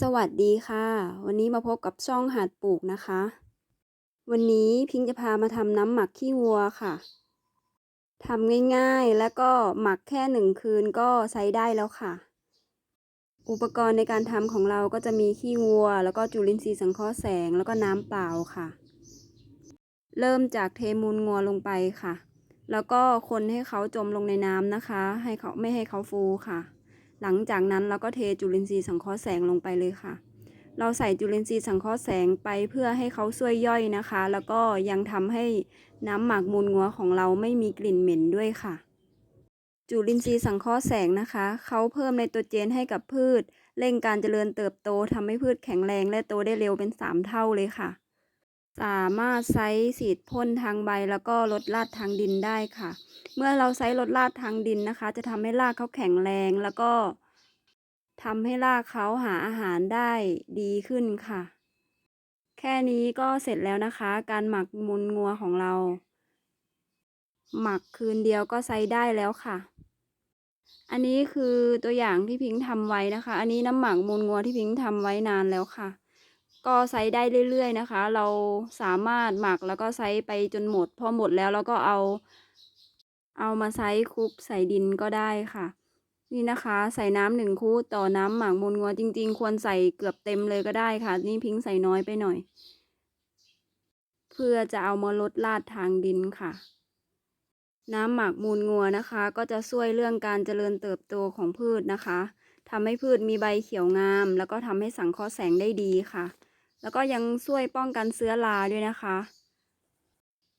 สวัสดีค่ะ วันนี้มาพบกับช่องหัดปลูกนะคะ วันนี้พิงจะพามาทำน้ำหมักขี้วัวค่ะทำง่ายๆ แล้วก็หมักแค่หนึ่งคืนก็ใช้ได้แล้วค่ะ อุปกรณ์ในการทำของเราก็จะมีขี้วัว แล้วก็จุลินทรีย์สังเคราะห์แสงแล้วก็น้ำเปล่าค่ะ เริ่มจากเทมูลงัวลงไปค่ะ แล้วก็คนให้เขาจมลงในน้ำนะคะ ให้เขาไม่ให้เขาฟูค่ะ หลังจากนั้นเราก็เทจุลินทรีย์สังเคราะห์แสงลงไปเลยค่ะ เราใส่จุลินทรีย์สังเคราะห์แสงไปเพื่อให้เขาช่วยย่อยนะคะ แล้วก็ยังทำให้น้ำหมักมูลงัวของเราไม่มีกลิ่นเหม็นด้วยค่ะ จุลินทรีย์สังเคราะห์แสงนะคะ เขาเพิ่มไนโตรเจนให้กับพืช เร่งการเจริญเติบโตทำให้พืชแข็งแรงและโตได้เร็วเป็น 3 เท่าเลยค่ะ สามารถใช้ฉีดพ่นทางใบแล้วก็ลดลาดทางดินได้ค่ะ เมื่อเราใช้ลดลาดทางดินนะคะ จะทำให้รากเขาแข็งแรงแล้วก็ทำให้รากเขาหาอาหารได้ดีขึ้นค่ะ แค่นี้ก็เสร็จแล้วนะคะ การหมักมูลงัวของเรา หมักคืนเดียวก็ใช้ได้แล้วค่ะ อันนี้คือตัวอย่างที่พิงค์ทำไว้นะคะ อันนี้น้ำหมักมูลงัวที่พิงค์ทำไว้นานแล้วค่ะ ก็ใช้ได้เรื่อย ๆ นะคะ เราสามารถหมักแล้วก็ใช้ไปจนหมด พอหมดแล้วเราก็เอา เอามาใช้คลุกใส่ดินก็ได้ค่ะ นี่นะคะ ใส่น้ำหนึ่งคู่ต่อน้ำหมักมูลงัวจริง ๆ ควรใส่เกือบเต็มเลยก็ได้ค่ะ นี่พิงค์ใส่น้อยไปหน่อย เพื่อจะเอามาลดลาดทางดินค่ะ น้ำหมักมูลงัวนะคะ ก็จะช่วยเรื่องการเจริญเติบโตของพืชนะคะทำให้พืชมีใบเขียวงาม แล้วก็ทำให้สังเคราะห์แสงได้ดีค่ะ แล้วก็ยังช่วยป้องกันเชื้อราด้วยนะคะ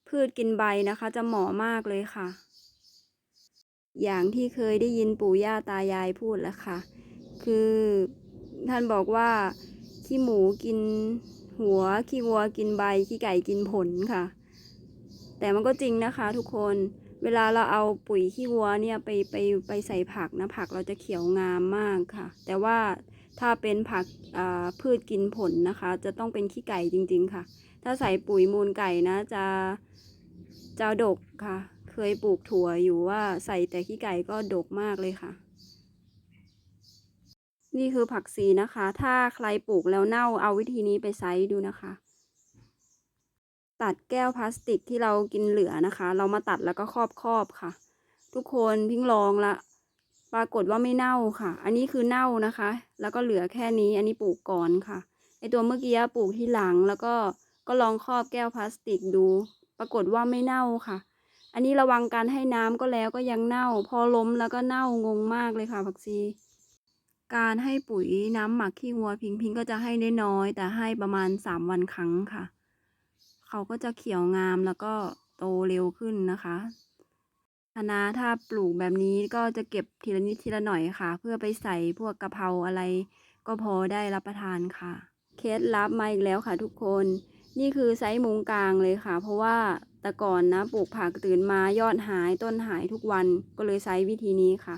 พืชกินใบนะคะจะเหมาะมากเลยค่ะ อย่างที่เคยได้ยินปู่ย่าตายายพูดแล้วค่ะ คือท่านบอกว่าขี้หมูกินหัวขี้วัวกินใบขี้ไก่กินผลค่ะ แต่มันก็จริงนะคะทุกคนเวลาเราเอาปุ๋ยขี้วัวเนี่ยไปไปไปใส่ผักนะผักเราจะเขียวงามมากค่ะ แต่ว่า ถ้าเป็นผักพืชกินผลนะคะ จะต้องเป็นขี้ไก่จริง ๆ ค่ะ ถ้าใส่ปุ๋ยมูลไก่นะจะจะดกค่ะ เคยปลูกถั่วอยู่ว่าใส่แต่ขี้ไก่ก็ดกมากเลยค่ะ นี่คือผักชีนะคะ ถ้าใครปลูกแล้วเน่าเอาวิธีนี้ไปใช้ดูนะคะ ตัดแก้วพลาสติกที่เรากินเหลือนะคะ เรามาตัดแล้วก็ครอบครอบค่ะ ทุกคนพิงลองละ ปรากฏว่าไม่เน่าค่ะ อันนี้คือเน่านะคะ แล้วก็เหลือแค่นี้ อันนี้ปลูกก่อนค่ะ ไอตัวเมื่อกี้ปลูกที่หลัง แล้วก็ก็ลองครอบแก้วพลาสติกดู ปรากฏว่าไม่เน่าค่ะ อันนี้ระวังการให้น้ำก็แล้วก็ยังเน่า พอล้มแล้วก็เน่างงมากเลยค่ะผักชีการให้ปุ๋ยน้ำหมักขี้วัวพิงพิงก็จะให้น้อย แต่ให้ประมาณสามวันครั้งค่ะ เขาก็จะเขียวงามแล้วก็โตเร็วขึ้นนะคะ คณะถ้าปลูกแบบนี้ก็จะเก็บทีละนิดทีละหน่อยค่ะ เพื่อไปใส่พวกกะเพราอะไร ก็พอได้รับประทานค่ะ เคล็ดลับมาอีกแล้วค่ะทุกคน นี่คือไซส์มุงกลางเลยค่ะ เพราะว่าแต่ก่อนนะปลูกผักตื่นมายอดหายต้นหายทุกวันก็เลยใช้วิธีนี้ค่ะ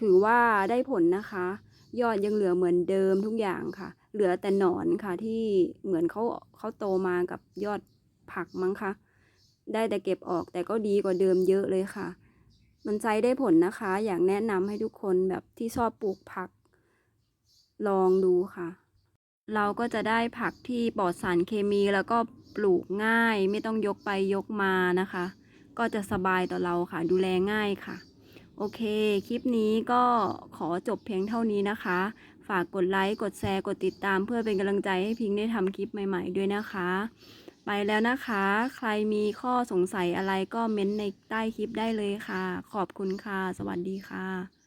ถือว่าได้ผลนะคะ ยอดยังเหลือเหมือนเดิมทุกอย่างค่ะ เหลือแต่หนอนค่ะที่เหมือนเขาเขาโตมากับยอดผักมั้งคะ ได้แต่เก็บออกแต่ก็ดีกว่าเดิมเยอะเลยค่ะ มันใช้ได้ผลนะคะ อยากแนะนำให้ทุกคนแบบที่ชอบปลูกผัก ลองดูค่ะ เราก็จะได้ผักที่ปลอดสารเคมีแล้วก็ปลูกง่าย ไม่ต้องยกไปยกมานะคะ ก็จะสบายต่อเราค่ะ ดูแลง่ายค่ะ โอเค คลิปนี้ก็ขอจบเพียงเท่านี้นะคะ ฝากกดไลค์ กดแชร์ กดติดตาม เพื่อเป็นกำลังใจให้พิงได้ทำคลิปใหม่ ๆ ด้วยนะคะ ไปแล้วนะคะ ใครมีข้อสงสัยอะไรก็เม้นในใต้คลิปได้เลยค่ะ ขอบคุณค่ะ สวัสดีค่ะ